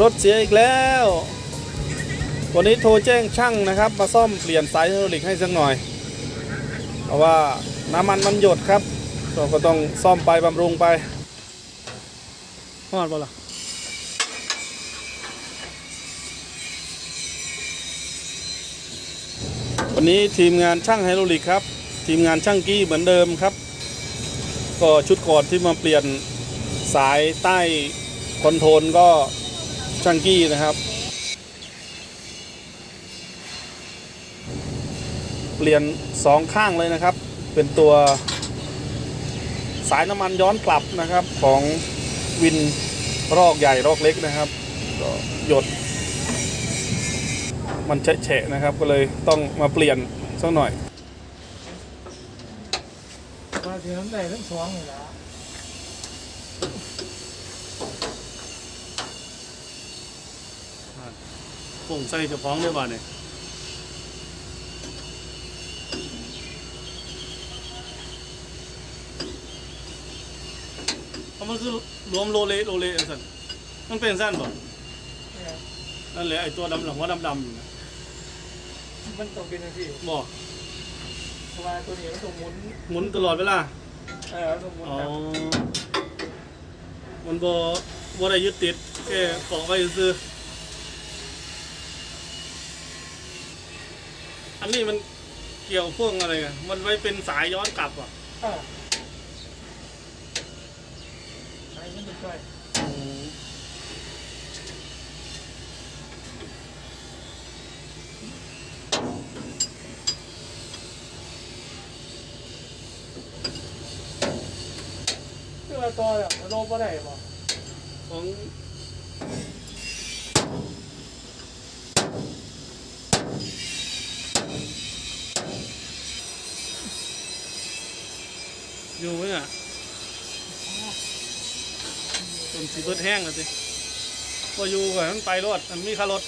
รถเสียอีกแล้ว วันนี้โทรแจ้งช่างนะครับ มาซ่อมเปลี่ยนสายไฮดรอลิกให้สักหน่อย เพราะว่าน้ำมันมันหยดครับเราก็ต้องซ่อมไปบำรุงไปฮอดบ่ล่ะวันนี้ทีมงานช่างไฮดรอลิกครับ ทีมงานช่างกี้เหมือนเดิมครับ ก็ชุดก่อนที่มาเปลี่ยนสายใต้คอนโทรลก็ ช่างกี้นะครับ เปลี่ยนสองข้างเลยนะครับ เป็นตัวสายน้ำมันย้อนกลับนะครับของวินรอกใหญ่รอกเล็กนะครับก็หยด มันแฉะนะครับ ก็เลยต้องมาเปลี่ยนสักหน่อยมาถึงน้ำได้ทั้งสองเลยละ ปุ่งใส่เฉพาะได้บ้าเนี่ยเพราะมันคือรวมโลเลโลเลอันสันมันเป็นสั้นบ่เนี่ยนั่นแหละไอตัวดำหลังว่าดำดำอยู่นะมันต้องเป็นอย่างที่บ่เพราะว่าตัวนี้มันต้องหมุนหมุนตลอดเวลาเออมันต้องหมุนอ๋อแบบมันบ่บ่ได้ยึดติดแค่เกาะไว้ซื่อ อันนี้มันเกี่ยวพวกอะไรกันมันไว้เป็นสายย้อนกลับอะเออไอ้มันจะช่วยคือว่าตัวแบบมันโลบอะไรบ่ของ อยู่ไหมอะจนสีเบิดแห้งแล้วสิพออยู่ก่อนมันไปรถมันมีคารถ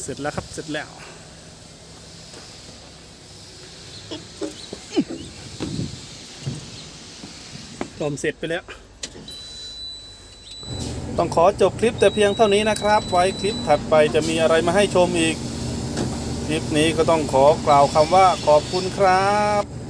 เสร็จแล้วครับ เสร็จแล้ว ต้มเสร็จไปแล้ว ต้องขอจบคลิปแต่เพียงเท่านี้นะครับ ไว้คลิปถัดไปจะมีอะไรมาให้ชมอีก คลิปนี้ก็ต้องขอกล่าวคำว่าขอบคุณครับ